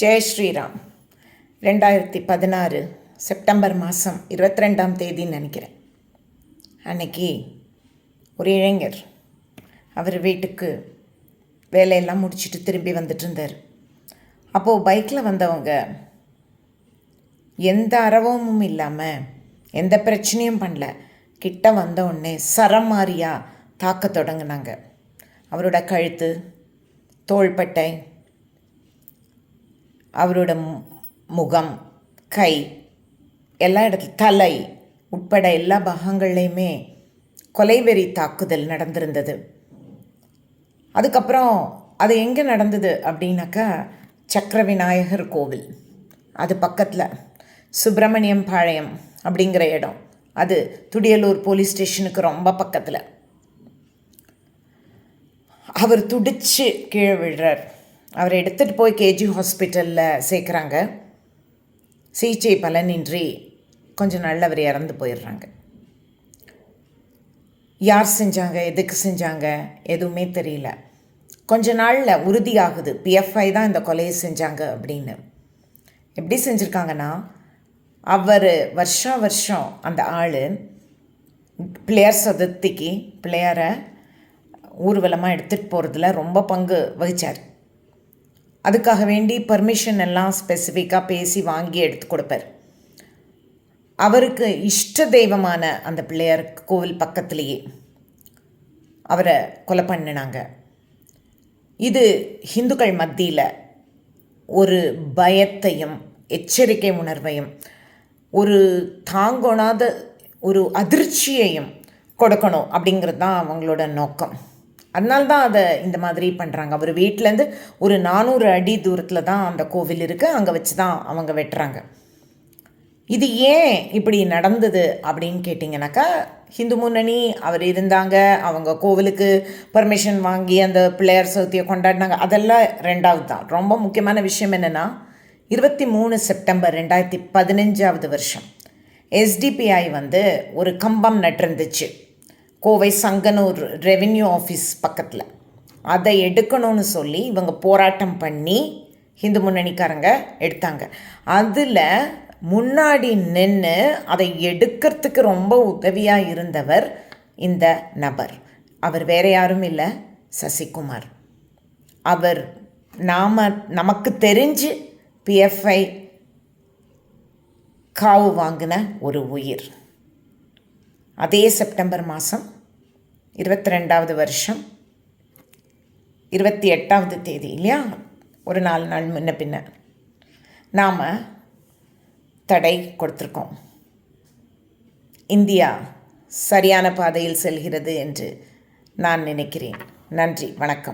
ஜெய் ஸ்ரீராம். ரெண்டாயிரத்தி பதினாறு செப்டம்பர் மாதம் இருபத்தி ரெண்டாம் தேதின்னு நினைக்கிறேன். அன்னைக்கு ஒரு இளைஞர் அவர் வீட்டுக்கு வேலையெல்லாம் முடிச்சுட்டு திரும்பி வந்துட்டு இருந்தார். அப்போது பைக்கில் வந்தவங்க எந்த அரவமும் இல்லாமல் எந்த பிரச்சனையும் பண்ணல. கிட்ட வந்த உடனே சரமாரியாக தாக்க தொடங்கினாங்க. அவரோட கழுத்து தோள்பட்டை அவரோட முகம் கை எல்லா இடத்துல தலை உட்பட எல்லா பாகங்கள்லையுமே கொலைவெறி தாக்குதல் நடந்திருந்தது. அதுக்கப்புறம் அது எங்கே நடந்தது அப்படின்னாக்கா சக்கர விநாயகர் கோவில். அது பக்கத்தில் சுப்பிரமணியம் பாளையம் அப்படிங்கிற இடம். அது துடியலூர் போலீஸ் ஸ்டேஷனுக்கு ரொம்ப பக்கத்தில். அவர் துடிச்சு கீழே விழுறார். அவரை எடுத்துகிட்டு போய் கேஜி ஹாஸ்பிட்டலில் சேர்க்குறாங்க. சிகிச்சை பலனின்றி கொஞ்ச நாளில் அவர் இறந்து போயிடுறாங்க. யார் செஞ்சாங்க? எதுக்கு செஞ்சாங்க? எதுவுமே தெரியல. கொஞ்ச நாளில் உறுதியாகுது. பிஎஃப்ஐ தான் இந்த கொலையை செஞ்சாங்க அப்படின்னு. எப்படி செஞ்சுருக்காங்கன்னா அவர் வருஷம் வருஷம் அந்த ஆள் பிள்ளையார் சதுர்த்திக்கு பிள்ளையாரை ஊர்வலமாக எடுத்துகிட்டு போகிறதுல ரொம்ப பங்கு வகிச்சார். அதுக்காக வேண்டி பர்மிஷன் எல்லாம் ஸ்பெசிஃபிக்காக பேசி வாங்கி எடுத்து கொடுப்பார். அவருக்கு இஷ்ட தெய்வமான அந்த பிள்ளையார் கோவில் பக்கத்துலேயே அவரை கொலை பண்ணினாங்க. இது ஹிந்துக்கள் மத்தியில் ஒரு பயத்தையும் எச்சரிக்கை உணர்வையும் ஒரு தாங்கொணாத ஒரு அதிர்ச்சியையும் கொடுக்கணும் அப்படிங்கிறது தான் அவங்களோட நோக்கம். அதனால தான் அதை இந்த மாதிரி பண்ணுறாங்க அவர் வீட்டிலேருந்து ஒரு நானூறு அடி தூரத்தில் தான் அந்த கோவில் இருக்குது அங்கே வச்சு தான் அவங்க வெட்டுறாங்க. இது ஏன் இப்படி நடந்தது அப்படின்னு கேட்டிங்கனாக்கா ஹிந்து முன்னணி அவர் இருந்தாங்க. அவங்க கோவிலுக்கு பர்மிஷன் வாங்கி அந்த பிள்ளையார் சதுர்த்தியை கொண்டாடினாங்க. அதெல்லாம் ரெண்டாவது தான் ரொம்ப முக்கியமான விஷயம் என்னென்னா இருபத்தி மூணு செப்டம்பர் ரெண்டாயிரத்தி பதினஞ்சாவது வருஷம் எஸ்டிபிஐ வந்து ஒரு கம்பம் நட்டிருந்துச்சு. கோவை சங்கனூர் ரெவென்யூ ஆஃபீஸ் பக்கத்தில். அதை எடுக்கணும்னு சொல்லி இவங்க போராட்டம் பண்ணி ஹிந்து முன்னணிக்காரங்க எடுத்தாங்க. அதில் முன்னாடி நின்று அதை எடுக்கிறதுக்கு ரொம்ப உதவியாக இருந்தவர் இந்த நபர். அவர் வேற யாரும் இல்லை சசிகுமார். அவர் நாம் நமக்கு தெரிஞ்சு பிஎஃப்ஐ காவு வாங்கின ஒரு உயிர். அதே செப்டம்பர் மாதம் இருபத்தி ரெண்டாவது வருஷம் இருபத்தி எட்டாவது தேதி இல்லையா? ஒரு நாலு நாள் முன்ன பின்ன நாம் தடை கொடுத்துருக்கோம். இந்தியா சரியான பாதையில் செல்கிறது என்று நான் நினைக்கிறேன். நன்றி வணக்கம்.